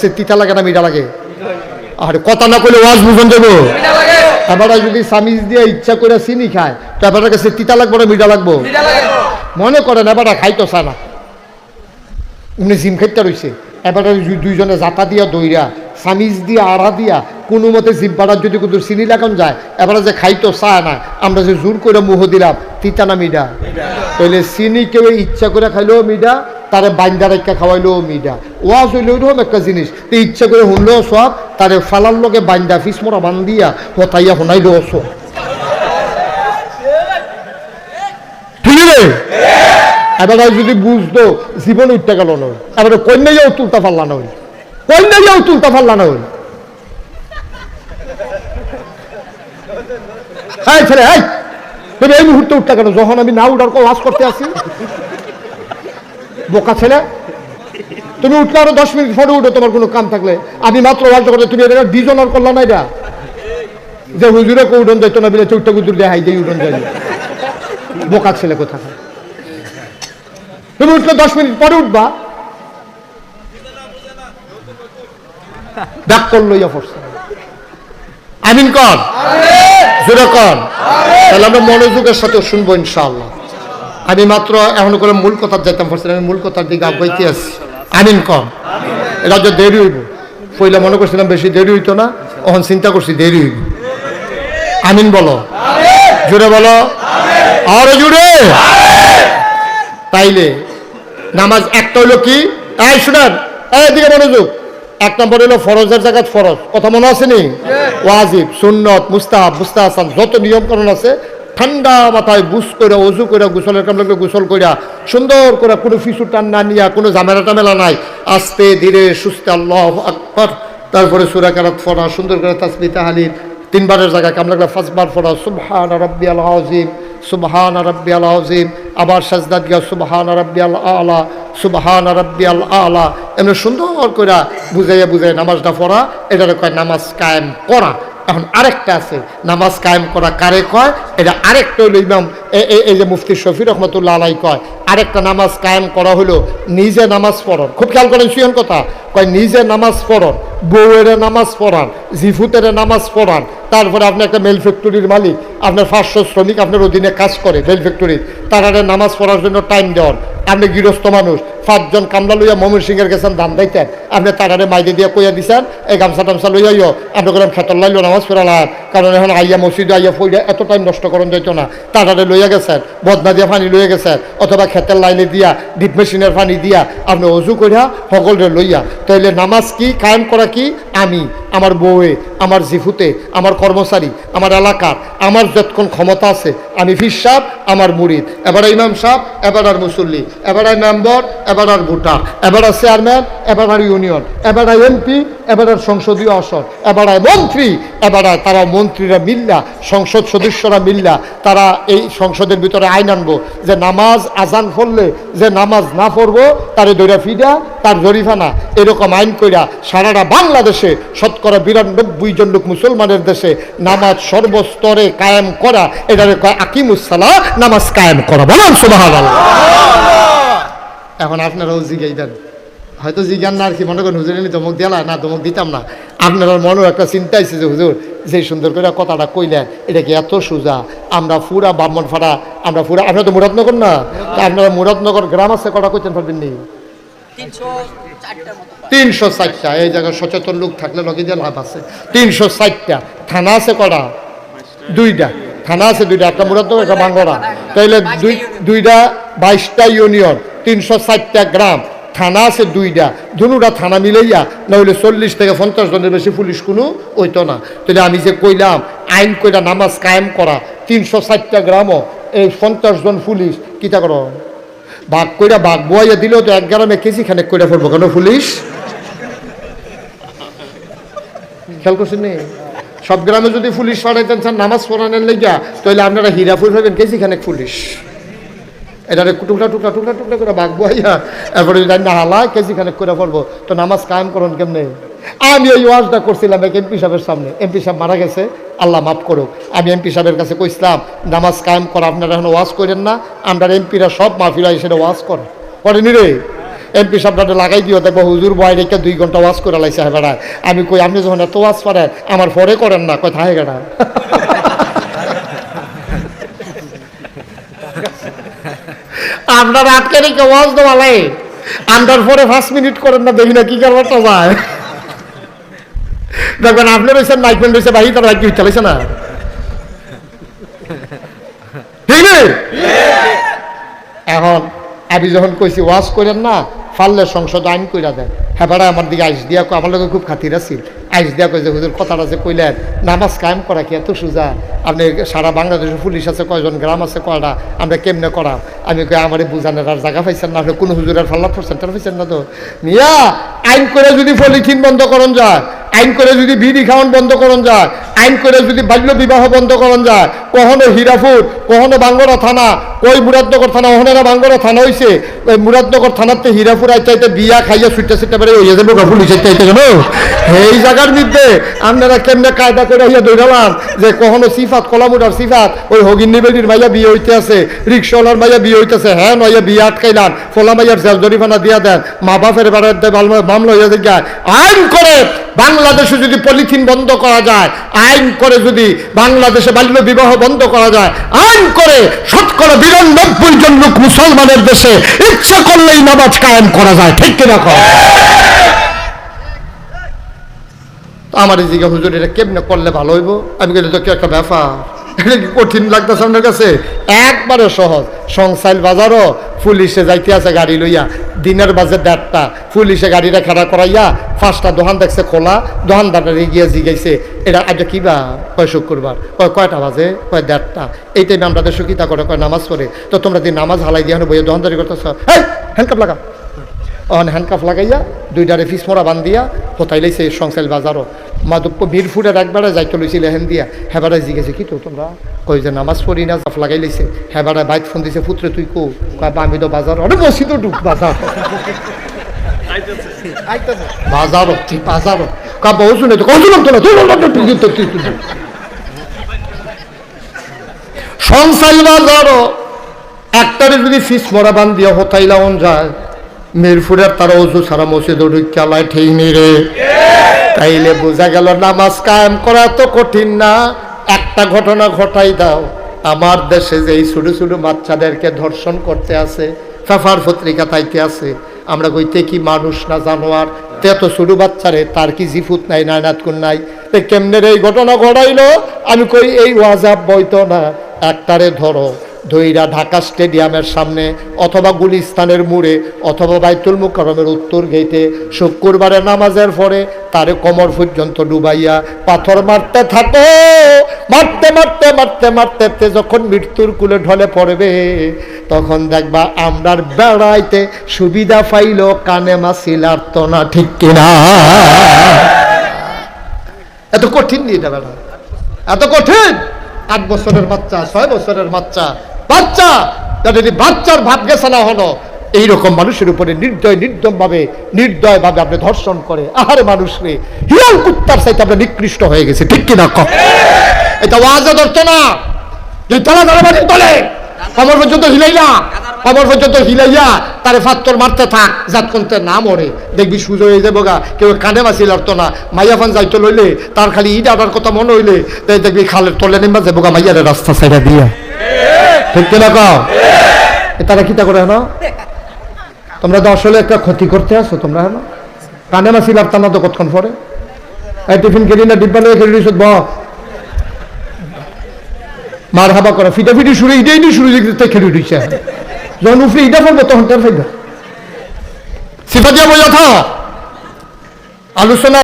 সে তিতা লাগে না মিঠা লাগে। আর কথা না করলে ওয়াজ বুঝন দেবো এবার যদি সামিজ দিয়ে ইচ্ছা করে চিনি খায় তো এবার কাছে তিতা লাগবো না মিঠা লাগবো? মনে করেন এবার খাইতো চা উনি জিম খাইতে রয়েছে এবার দুইজনে জাতা দিয়া দইরা সামিজ দিয়া আড়া দিয়া কোনো মতে জিব্বাটার যদি কিন্তু চিনি লাগান যায় এবারে যে খাইতো চায় না আমরা যে জোর করে মুহ দিলাম তিতা না মিডা তাহলে চিনি কেউ ইচ্ছা করে খাইলেও মিডা তারে বাইন্দা রেখা খাওয়াইলো মিডা। ওয়াজ হইলে ওইরকম একটা জিনিস। তো ইচ্ছা করে শুনলেও সব তারে ফালার লগে বাইন্দা ফিস মোরা বান্দিয়া হতাইয়া শুনাইলেও সব এবার যদি বুঝতো, জীবন উঠতে গেল না। এবারে কন্যাইয়াও তুলতা পারলা না হইল। কন্যাইয়াও তুলতা পারলা না হইল। এই ছেলে, এই! তুমি এই মুহূর্তে উঠতে কেন যখন আমি না উঠার ওয়াজ করতে আসি। বোকা ছেলে। তুমি উঠলে আরও দশ মিনিট পরে উঠো তোমার কোনো কাম থাকলে। আমি মাত্র ওয়াজটা করতে তুমি এটা ডিজনার করলা না এটা? যে হুজুরে কো উঠন যাইতো না বিলে চৌটা গুজুর দিয়ে হাই দিয়ে উঠন যাই বোকা ছেলে কোথা তুমি উঠলে দশ মিনিট পরে উঠবা। ব্যাক করল ইয়া ফোর্স আমিন কর। জোরে কর। তাহলে আমরা মনোযোগের সাথে শুনব ইনশাআল্লাহ। আমি মাত্র এখন করে মূল কথা যাইতাম পারছি আমি মূল কথার দিকে আগাইতে আছি। আমিন কম। এটা যে দেরি হইব। পইলা মনে করছিলাম বেশি দেরি হইতো না তখন চিন্তা করছি দেরি হইব। আমিন বলো। জুড়ে বলো। আরও জুড়ে। তাইলে নামাজ একটা হইল কি? এই শুনেন এই দিকে মনোযোগ। এক নম্বর হলো ফরজের জায়গাত ফরজ। কথা মনে আছে নি? ওয়াজিব সুন্নত মুস্তাহাব মুস্তাহাসান যত নিয়মকরণ আছে ঠান্ডা মাথায় বুস করে অজু করে গোসলের কাম লাগলে গোসল কইরা, সুন্দর করে কোনো ফিসু টান না নিয়া, কোনো ঝামেলা টামেলা নাই। আস্তে ধীরে সুস্থে আল্লাহ আকবর। তারপরে সুরা কারাত ফোড়া সুন্দর করে তাসবি তাহালির তিনবারের জায়গায় কাম লাগলে পাঁচবার ফোড়া সুবহান রব্বি আল আজিম সুবহান রব্বি আল আজিম আবার সাজদাত গিয়া সুবহান রব্বি আল আলা সুবহান রব্বি আল। আলা এমনি সুন্দর করে বুঝাইয়া বুঝাই নামাজটা পড়া, এটারে কয় নামাজ কায়েম করা। এখন আরেকটা আছে, নামাজ কায়েম করা কারে কয়? এটা আরেকটা হইল ইমাম এই যে মুফতি শফি রহমতুল্লাহ আলাই কয়, আরেকটা নামাজ কায়েম করা হলো নিজে নামাজ পড়ন খুব খেয়াল করেন সুয়ন কথা, কয় নিজে নামাজ পড়ন বউয়ের নামাজ পড়ান, জিফুতের নামাজ পড়ান, তারপরে আপনি একটা মেল ফ্যাক্টরির মালিক, আপনার পাঁচশো শ্রমিক আপনার অধীনে কাজ করে মেল ফ্যাক্টরির তারা নামাজ পড়ার জন্য টাইম দেওয়ান আপনি গৃহস্থ মানুষ পাঁচজন কামলা লইয়া মমিন সিংয়ের গেছেন ধান দাইতেন আপনি তারারে মাইদে দিয়ে কইয়া দিছেন, এই গামছা টামছা লইয়া আপনি করে খেতর লাইল, নামাজ পড়ালাম। কারণ এখন আইয়া মসজিদে আইয়া ফইয়া এত টাইম নষ্ট করুন যাইতো না। তারারে লইয়া গেছেন, বদনা দিয়া পানি লইয়া গেছেন, অথবা খেতের লাইনে দিয়া ডিপ মেশিনের পানি দিয়া আপনি অজু করিয়া সকলরে লইয়া। তাইলে নামাজ কি, কায়েম করা কি? আমি, আমার বউয়ে, আমার জিফুতে, আমার কর্মচারী, আমার এলাকার, আমার যতক্ষণ ক্ষমতা আছে, আমি ফির সাহ আমার মুরিদ, এবার ইমাম সাহ এবার আর মুসল্লি, এবার আর মেম্বার, এবার আর ভোটার, এবার আর চেয়ারম্যান, এবার আর ইউনিয়ন, এবার আর এমপি এবার সংসদীয় আসন এবার মন্ত্রী এবার তারা মন্ত্রীরা মিল্লা সংসদ সদস্যরা মিল্লা তারা এই সংসদের ভিতরে আইন আনব। যে নামাজ আজান পড়লে যে নামাজ না পড়ব তারে দৈরা ফিডা তার জরিফানা এরকম আইন কইরা সারাটা বাংলাদেশে শতকরা বিরানব্বই জন লোক মুসলমানের দেশে নামাজ সর্বস্তরে কায়েম করা এটারে কয় আকিমুসালা নামাজ কায়েম করা। বলেন সুবহানাল্লাহ। এখন আপনারাও জিগাইবেন হয়তো জিজ্ঞান না আর কি মনে করেন, হুজুর এনে ধমক দিলা না, ধমক দিতাম না। আপনার মনেও একটা চিন্তা আছে যে, হুজুর, যে সুন্দর করে কথাটা কইলেন, এটা কি এত সোজা? আমরা পুরা ব্রাহ্মণ ফাড়া আমরা পুরা, আপনার তো মুরাদনগর না? আপনারা মুরাদনগর গ্রাম আছে, কটা কইতেন পারবেন নি। তিনশো ষাটটা এই জায়গায় সচেতন লোক থাকলে লগে দিয়ে লাভ আছে। তিনশো ষাটটা থানা আছে কটা? দুইটা। থানা আছে দুইটা, একটা মুরাদনগর, একটা বাঙ্গরা তাইলে দুই, দুইটা বাইশটা ইউনিয়ন, তিনশো ষাটটা গ্রাম। থানা আছে দুইটা। দুটা থানা মিলাইয়া নইলে চল্লিশ থেকে পঞ্চাশ জনের বেশি পুলিশ কোনো হইতো না। তাহলে আমি যে কইলাম, আইন কইরা নামাজ কায়েম করা, তিনশো ষাটটা গ্রামও এই পঞ্চাশ জন পুলিশ, কিতা করো? বাঘ কইরা বাঘ বইয়া দিলেও তো এক গ্রামে কেজি খানেক কইরা পড়ব কেন পুলিশ? খেয়াল করছেন নি? সব গ্রামে যদি পুলিশ পাঠাইতেন চান নামাজ পড়ানোর লেগা তাহলে আপনারা হীরা ফুল পাবেন কেজি খানেক পুলিশ। এটারে টুকরা টুকরা টুকরা টুকরা করে বাঘ বইয়া এরপরে না হালা কেজি খানেক করে পড়ব তো নামাজ কায়েম করুন কেমনে? আমি এই ওয়াজটা করছিলাম এক এমপি সাহেবের সামনে। এমপি সাহেব মারা গেছে, আল্লাহ মাফ করুক। আমি এমপি সাহেবের কাছে কইছিলাম, নামাজ কায়েম করা আপনারা এখন ওয়াজ করেন না আমরা এমপিরা সব মাহফিলা এসে ওয়াজ করে। করেনি রে। এমপি সাহেবটা লাগাই দিও, দেখব হুজুর বয় রেখে দুই ঘণ্টা ওয়াজ করে লাইছে হ্যাঁ আমি কই, আপনি যখন এত ওয়াজ পারেন আমার পরে করেন না? কয় থাকে আমরা রাতকে রেখে ওয়াজ দেওয়ালে আন্ডার পরে পাঁচ মিনিট করেন না, দেখি না কি কারণটা যায়। দেখবেন আপনি রয়েছেন নাইকমেন্ট রয়েছে বাহি তার বাইক চালাইছে না। ঠিক এখন আমি যখন কইছি, ওয়াজ করেন না, পারলে সংসদ আইন কইরা দেন। হ্যাঁ আমার দিকে আইস দিয়া আমার লোক খুব খাতির আছিল। আইস দিয়া কই যে হুজুর, কথাটা যে কইলেন, নামাজ কায়েম করা কি এত সোজা? আপনি সারা বাংলাদেশের পুলিশ আছে, কয়জন গ্রাম আছে, কয়টা? আমরা কেমনে করা আমি কই, আমার বুঝানোর আর জায়গা পাইছেন না কোনো হুজুরের ফাল্লা পার্সেন্টার পাইছেন না তো? মিয়া আইন করে যদি পলিথিন বন্ধ করন যায়, আইন করে যদি বিড়ি খাওয়ান বন্ধ করন যায়, আইন করে যদি বাল্য বিবাহ বন্ধ করন যায়, কখনো হীরাপুর, কখনো বাঙ্গরা থানা, কই মুরাদনগর থানা ওখানে বাঙ্গরা থানা হইছে, ওই মুরাদনগর থানাতে হীরাপুর আইতে আইতে বিয়া খাইয়া ছুটতে ছুটতে পারে হইয়া যাব গফুল চাইতে আইতে কেন? এই জায়গার মধ্যে আপনারা কেমনে কায়দা করে হইয়া দৌড়ালাম যে কখনো সিফাত, কলামুডার সিফাত, ওই হগিন নিবেদির মাইয়া বিয়ে হইতে আছে, রিক্সাওয়ালার মাইয়া বিয়ে হইতেছে হ্যাঁ নইয়া বিয়ে আটকাইলাম, ফোলা মাইয়ার জেল জরিমানা দিয়া দেন, মা বাপের বেড়াতে মামলা হইয়া যায় আইন করে বাংলাদেশে যদি পলিথিন বন্ধ করা যায়, আইন করে যদি বাংলাদেশে বাল্য বিবাহ বন্ধ করা যায়, আইন করে শতকরা বিরানব্বই জন লোক মুসলমানের দেশে ইচ্ছা করলেই নামাজ কায়েম করা যায়, ঠিক কিনা কর আমার এই জিজ্ঞা হুজুর, এটা কেমনে করলে ভালো হইব? আমি গেলে তো কি একটা ব্যাপার। কঠিন লাগতেছে আপনার কাছে। একবারে সহজ। সংসাইল বাজারও পুলিশে যাইতে আছে গাড়ি লইয়া। দিনের বাজে দেড়টা। পুলিশে গাড়িটা খাড়া করাইয়া পাঁচটা দোকান দেখছে খোলা। দোকানদারটা গিয়ে জিগাইছে। এটা আজকে কি বা? কয় শুক্রবার? কয় কয়টা বাজে? কয় দেড়টা? এই টাইমে আমরা দেশে করে কয় নামাজ পড়ে। তো তোমরা দিন নামাজ হালাই দিয়ে বইয়ে দোকানদারি করতেছ হ্যাঁ হ্যান্ডকাপ লাগা। অন হ্যান্ডকাপ লাগাইয়া দুইটারে ফিস মোড়া বান্ধিয়া হতাই লাইছে সংসাইল বাজারও। মাধব্য বীরফুরের একবারে যাইতে লইছিল হেন দিয়া হেবারে জিগেছে কি তো তোমরা কই যে নামাজ পড়ি না জাফ লাগাই লাইছে হেবারে বাইক ফোন দিছে পুত্রে তুই কো আমি তো বাজার অনেক বসি তো ঢুক বাজার বাজারও ঠিক বাজারও কা বহু শুনে তো কত লোক তোলা তুই তুই তুই সংসাইল বাজারও একটারে যদি ফিস মরা বান দিয়া হতাই লাউন যায় মিরপুরের তারা অজু সারা মসজিদ চালায় ঠিক নেই রে তাইলে বোঝা গেল নামাজ কায়েম করা তো কঠিন না। একটা ঘটনা ঘটাই দাও। আমার দেশে যে এই ছোটো ছোটো বাচ্চাদেরকে ধর্ষণ করতে আছে, ফেফার পত্রিকা তাইতে আছে, আমরা কইতে কি মানুষ না জানোয়ার? তে এত ছোটো বাচ্চারে তার কি জিফুত নাই, নায়নাত কোন নাই? তে কেমনের এই ঘটনা ঘটাইলো? আমি কই, এই ওয়াজাব বইতো না, একটারে ধরো। ধইরা ঢাকা স্টেডিয়ামের সামনে অথবা গুলিস্তানের মুড়ে অথবা বাইতুল মুকারমের উত্তর গেটে শুক্রবারে নামাজের পরে তারে কমর পর্যন্ত ডুবাইয়া পাথর মারতে থাকো। মারতে মারতে মারতে মারতে যখন মৃত্যুর কুলে ঢলে পড়বে, তখন দেখবা আমরার বেড়াইতে সুবিধা পাইল কানে মাসিল আর তো না ঠিক কিনা? এত কঠিন নিয়ে এটা বেড়া। এত কঠিন? আট বছরের বাচ্চা, ছয় বছরের বাচ্চা। বাচ্চা যদি বাচ্চার ভাব গেছে না হলো, এইরকম মানুষের উপরে নির্দয় নির্দম ভাবে নির্দয় ভাবে আপনি ধর্ষণ করে। আহারে মানুষ রে, হিয়াল কুত্তার সাইতে আমরা নিকৃষ্ট হয়ে গেছে, ঠিক কিনা কম? এটা ওয়াজে ধরতো না। যে তলা ধরে বাড়ি তলে কমর পর্যন্ত হিলাইয়া কমর পর্যন্ত হিলাইয়া তারে ফাত্তর মারতে থাক না মরে। দেখবি সুযোগ হয়ে যাব গা, কেউ কানে বাসি লড়তো না। মাইয়া ফান যাইতে লইলে, তার খালি ইট আবার কথা মনে হইলে দেখবি খালের তলে নেমা যাব গা, মাইয়ারে রাস্তা সাইডা দিয়া। ঠিক কিনা কও? তারা কিতা করে না তোমরা তো আসলে একটা ক্ষতি করতে আসো তোমরা হ্যাঁ কানে মাসি লড়তাম না তো কতক্ষণ পরে? এই টিফিন কেলি না ডিব্বা লয়ে খেলি ব মার হাবা করা ফিটা ফিটি শুরু ইটাই নি শুরু দেখতে খেলে উঠেছে। যখন উফরে ইটা পড়ব তখন তার ফাইদা সিফা দিয়া বইয়া থা আলোচনা